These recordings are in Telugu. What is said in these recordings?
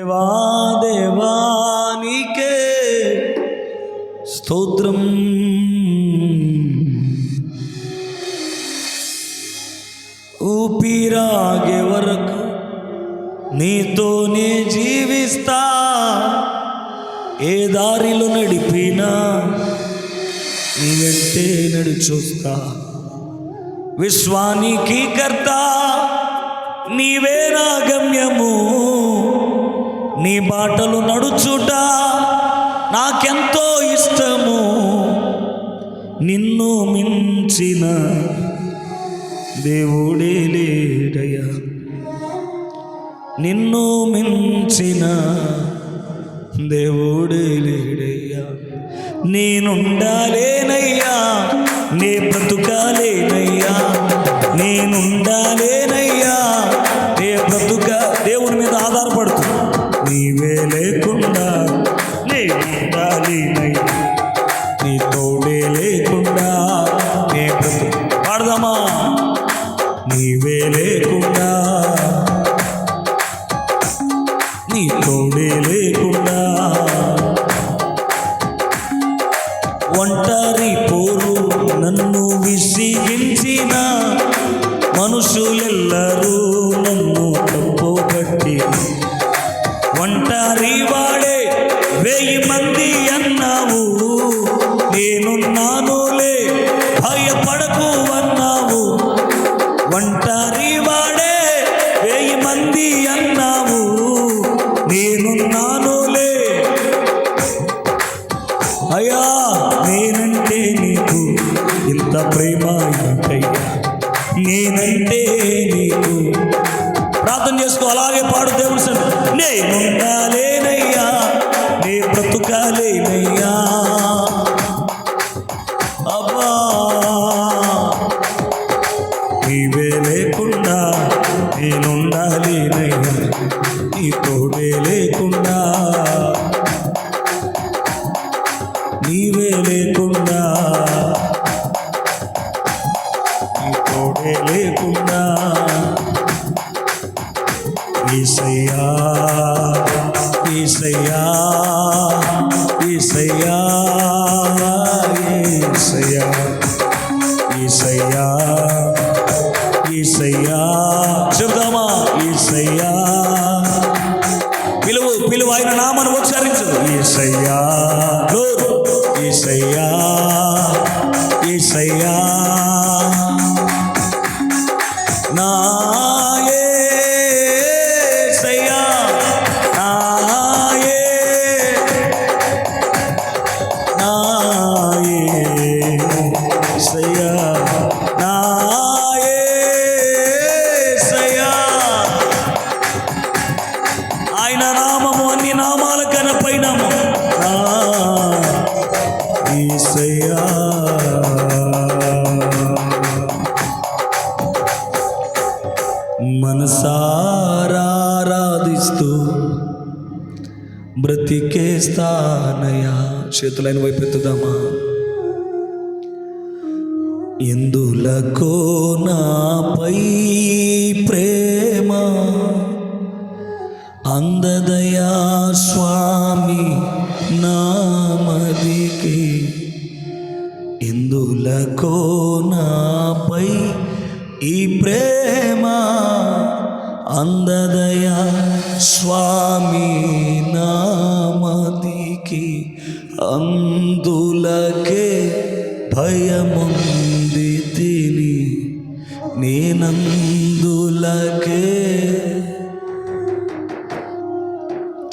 దేవా దేవానికే స్తోత్రం. ఊపిరాగే వరకు నీతోనే జీవిస్తా. ఏ దారిలో నడిపినా నీ వెంటే నడుచొస్తా. విశ్వానికి కర్త నీవే నా గమ్యము నీ బాటలు నడుచుట నాకెంతో ఇష్టము. నిన్ను మించిన దేవుడే లేడయ్యా. నిన్ను మించిన దేవుడే లేడయ్యా. నేనుండాలేనయ్యా నే బ్రతుకాలేనయ్యా. నేనుండాలేనయ్యా నే బ్రతుక దేవుని మీద ఆధారపడుతూ నీవే లేకుండా నేనుండాలేనయ్యా నీ. తోడే లేకుండా నే పాడదామా? నీవే లేకుండా నీ తోడే లేకుండా ఒంటరి భయపడకు అన్నావు. ఒంటరి వాడే వెయ్యి మంది అన్నావు. నేనున్నానులే. అయ్యా నేనంటే నీకు ఇంత ప్రేమ ఏంటయ్యా? నేనంటే నీకు. ప్రార్థన చేసుకో అలాగే పాడు దేవుడు సన్ నేనుండాలేనయ్యా. నే బ్రతుకాలే. ఈసయ్యా ఈసయ్యా ఈసయ్యా. చెబుదామా ఈసయ్యా. పిలువు పిలువు ఆయన నామను ఉచ్చరించు. ఈసయ్యా గ్లోరీ. ఈసయ్యా. నా ఆయన నామము అన్ని నామాల కన్నా పైనము నా యేసయ్యా. మనసారాధిస్తూ బ్రతికేస్తానయా చేతులైన వైపెత్తుదామా ఎందులకో నాపై ప్రేమ అందదయా స్వామి నామదికి ఇందులకో నాపై ఈ ప్రేమ అందదయా స్వామి నామదికి అందులకే భయము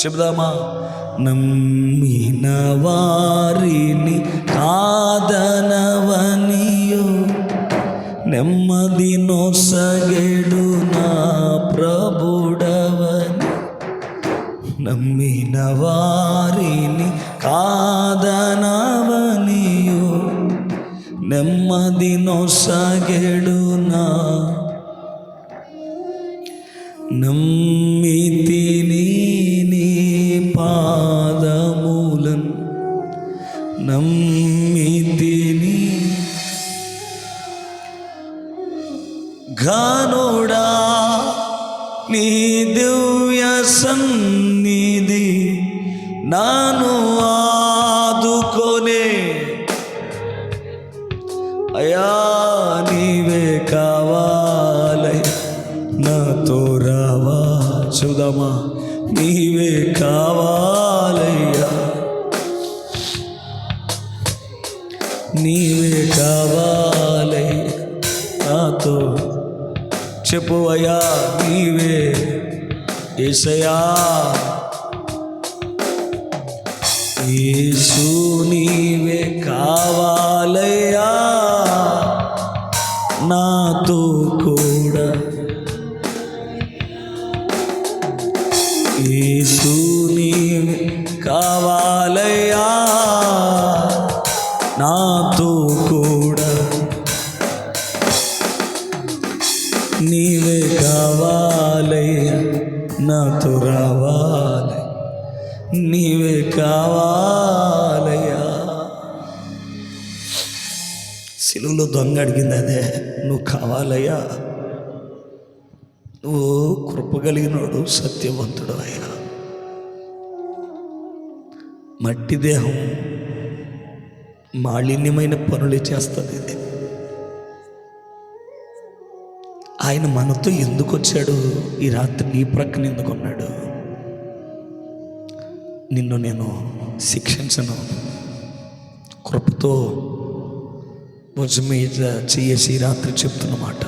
చెబుదామా? నమ్మిన వారిని కాదనవనియు. నెమ్మది నొసగెడు నా ప్రభుడవని. నమ్మిన వారిని కాదనవనియు. నెమ్మది నొసగెడు ఘనుడా నీ దివ్య సన్నిధి నాను ఆదుకొనే. అయా నీవే కావాలి నాతో రావా చూదమా నీవే కావాలయ్యా. నీవే కావాలయ్యా చెప్పు అయ్యా నీవే ఏసయా యేసు నీవే కావాలయ్యా నాతో కూడా యేసు నీవే కావాలయ్యా నాతో కూడా నీవే కావాలయ్యా నాతో రావాలి. నీవే కావాలయ్యా. సిలువులో దొంగ అడిగింది అదే నువ్వు కావాలయ్యా. నువ్వు కృపగలిగినోడు సత్యవంతుడు అయ్యా. మట్టి దేహం మాలిన్యమైన పనులు చేస్తుంది ఇది. ఆయన మనతో ఎందుకు వచ్చాడు ఈ రాత్రి నీ ప్రక్కన ఎందుకు ఉన్నాడు నిన్ను నేను శిక్షించను. కృపతో భుజం మీద చేసి ఈ రాత్రి చెప్తున్నమాట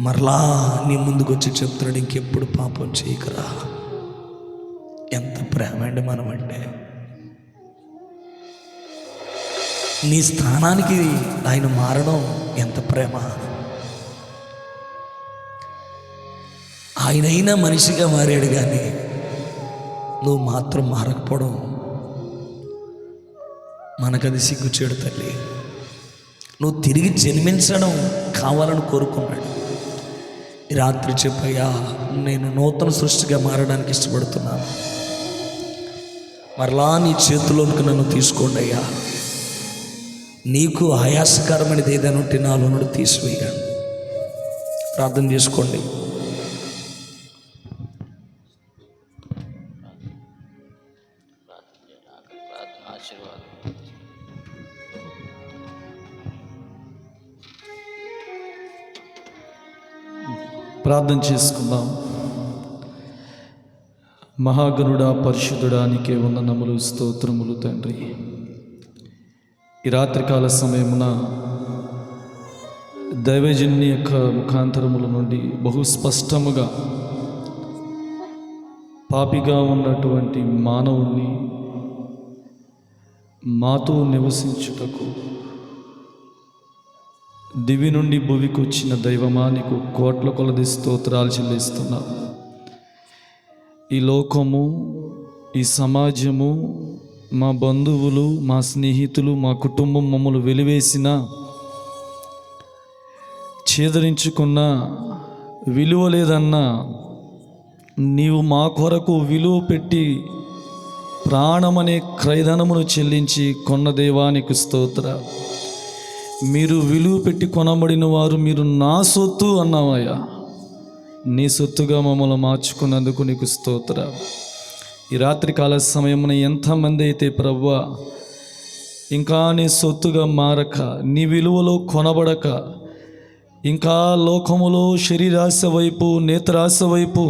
మరలా నీ ముందుకు వచ్చి చెప్తున్నాడు ఇంకెప్పుడు పాపం చేయకరా? ఎంత ప్రేమ అండి మనం అంటే నీ స్థానానికి ఆయన మారడం ఎంత ప్రేమ? ఆయనైనా మనిషిగా మారాడు కానీ నువ్వు మాత్రం మారకపోవడం మనకది సిగ్గుచేడు తల్లి. నువ్వు తిరిగి జన్మించడం కావాలని కోరుకున్నాడు. రాత్రి చెప్పయ్యా నేను నూతన సృష్టిగా మారడానికి ఇష్టపడుతున్నాను. మరలా నీ చేతిలోనికి నన్ను తీసుకోండి అయ్యా. నీకు ఆయాసకరమైనది ఏదైనా ఉంటే నాలో నుండి తీసివేయాలి ప్రార్థన చేసుకోండి. ప్రార్థన చేసుకుందాం. మహాగణుడా పరిశుద్ధుడా నీకే వందనములు స్తోత్రములు తండ్రి. ఈ రాత్రికాల సమయమున దైవజన్ని యొక్క ముఖాంతరముల నుండి బహు స్పష్టముగా పాపిగా ఉన్నటువంటి మానవుణ్ణి మాతో నివసించుటకు. దివి నుండి భువికి వచ్చిన దైవమా నీకు కోట్ల కొలది స్తోత్రాలు చెల్లిస్తున్నా. ఈ లోకము ఈ సమాజము మా బంధువులు మా స్నేహితులు మా కుటుంబం మమ్మల్ని వెలివేసిన చేదరించుకున్న విలువ లేదన్నా నీవు మా కొరకు విలువ పెట్టి ప్రాణమనే క్రైధనమును చెల్లించి కొన్న దేవానికి స్తోత్ర మీరు విలువ పెట్టి కొనబడిన వారు మీరు నా సొత్తు అన్నావయ్యా. నీ సొత్తుగా మమ్మల్ని మార్చుకున్నందుకు నీకు స్తోత్ర ఈ రాత్రికాల సమయమున ఎంతమంది అయితే ప్రవ్వ ఇంకా నీ సొత్తుగా మారక నీ విలువలో కొనబడక ఇంకా లోకములో శరీరాశ వైపు నేత్రాశ వైపు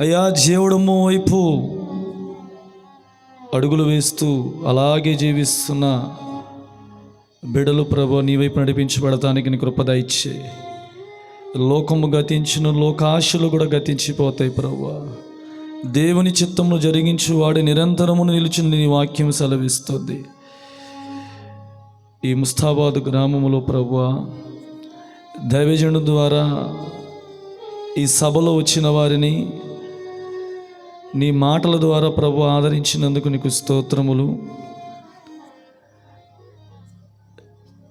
అయా జీవడము వైపు అడుగులు వేస్తూ అలాగే జీవిస్తున్న బిడలు ప్రభు నీ వైపు నడిపించబడటానికి నీ కృపద ఇచ్చే లోకము గతించిన లోకాశలు కూడా గతించిపోతాయి ప్రభు. దేవుని చిత్తమును జరిగించి వాడి నిరంతరము నిలిచిన నీ వాక్యం సెలవిస్తుంది. ఈ ముస్తాబాద్ గ్రామములో ప్రభు దైవజను ద్వారా ఈ సభలో వచ్చిన వారిని నీ మాటల ద్వారా ప్రభు ఆదరించినందుకు నీకు స్తోత్రములు.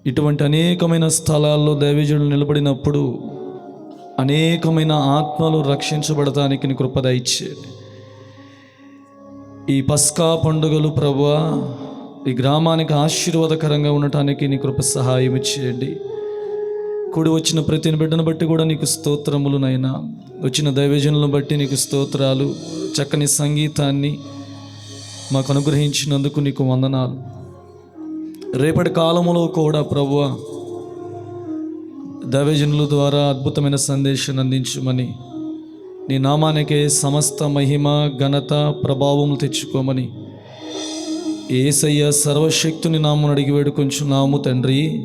ఇటువంటి అనేకమైన స్థలాల్లో దైవజుడు నిలబడినప్పుడు అనేకమైన ఆత్మలు రక్షించబడటానికి నీ కృపద ఇచ్చే ఈ పస్కా పండుగలు ప్రభు ఈ గ్రామానికి ఆశీర్వాదకరంగా ఉండటానికి నీ కృప సహాయం ఇచ్చేయండి కూడి వచ్చిన ప్రతి బిడ్డను బట్టి కూడా నీకు స్తోత్రములు నైనా వచ్చిన దైవజనులను బట్టి నీకు స్తోత్రాలు చక్కని సంగీతాన్ని మాకు అనుగ్రహించినందుకు నీకు వందనాలు. రేపటి కాలములో కూడా ప్రభు దైవజనుల ద్వారా అద్భుతమైన సందేశాన్ని అందించమని నీ నామానికే సమస్త మహిమ ఘనత ప్రభావం తెచ్చుకోమని ఏసయ్య సర్వశక్తుని నామను అడిగి వేడుకొంచున్నాము తండ్రి.